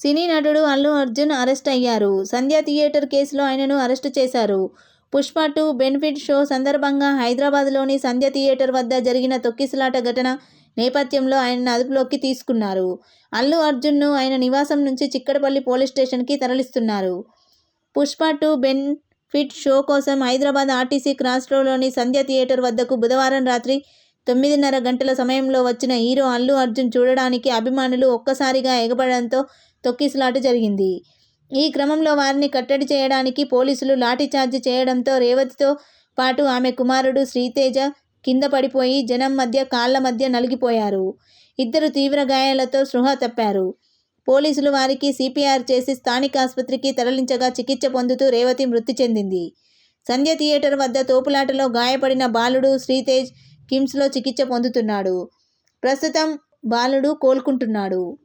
సినీ నటుడు అల్లు అర్జున్ అరెస్ట్ అయ్యారు. సంధ్య థియేటర్ కేసులో ఆయనను అరెస్ట్ చేశారు. పుష్ప టూ బెనిఫిట్ షో సందర్భంగా హైదరాబాద్లోని సంధ్య థియేటర్ వద్ద జరిగిన తొక్కిసలాట ఘటన నేపథ్యంలో ఆయనను అదుపులోకి తీసుకున్నారు. అల్లు అర్జున్ను ఆయన నివాసం నుంచి చిక్కడపల్లి పోలీస్ స్టేషన్కి తరలిస్తున్నారు. పుష్ప టూ బెన్ఫిట్ షో కోసం హైదరాబాద్ ఆర్టీసీ క్రాస్ రోడ్లోని సంధ్య థియేటర్ వద్దకు బుధవారం రాత్రి తొమ్మిదిన్నర గంటల సమయంలో వచ్చిన హీరో అల్లు అర్జున్ చూడడానికి అభిమానులు ఒక్కసారిగా ఎగబడంతో తొక్కిసలాట జరిగింది. ఈ క్రమంలో వారిని కట్టడి చేయడానికి పోలీసులు లాఠీచార్జి చేయడంతో రేవతితో పాటు ఆమె కుమారుడు శ్రీతేజ కింద పడిపోయి జనం మధ్య కాళ్ళ మధ్య నలిగిపోయారు. ఇద్దరు తీవ్ర గాయాలతో స్పృహ తప్పారు. పోలీసులు వారికి సిపిఆర్ చేసి స్థానిక ఆసుపత్రికి తరలించగా చికిత్స పొందుతూ రేవతి మృతి చెందింది. సంధ్య థియేటర్ వద్ద తోపులాటలో గాయపడిన బాలుడు శ్రీతేజ్ కిమ్స్లో చికిత్స పొందుతున్నాడు. ప్రస్తుతం బాలుడు కోలుకుంటున్నాడు.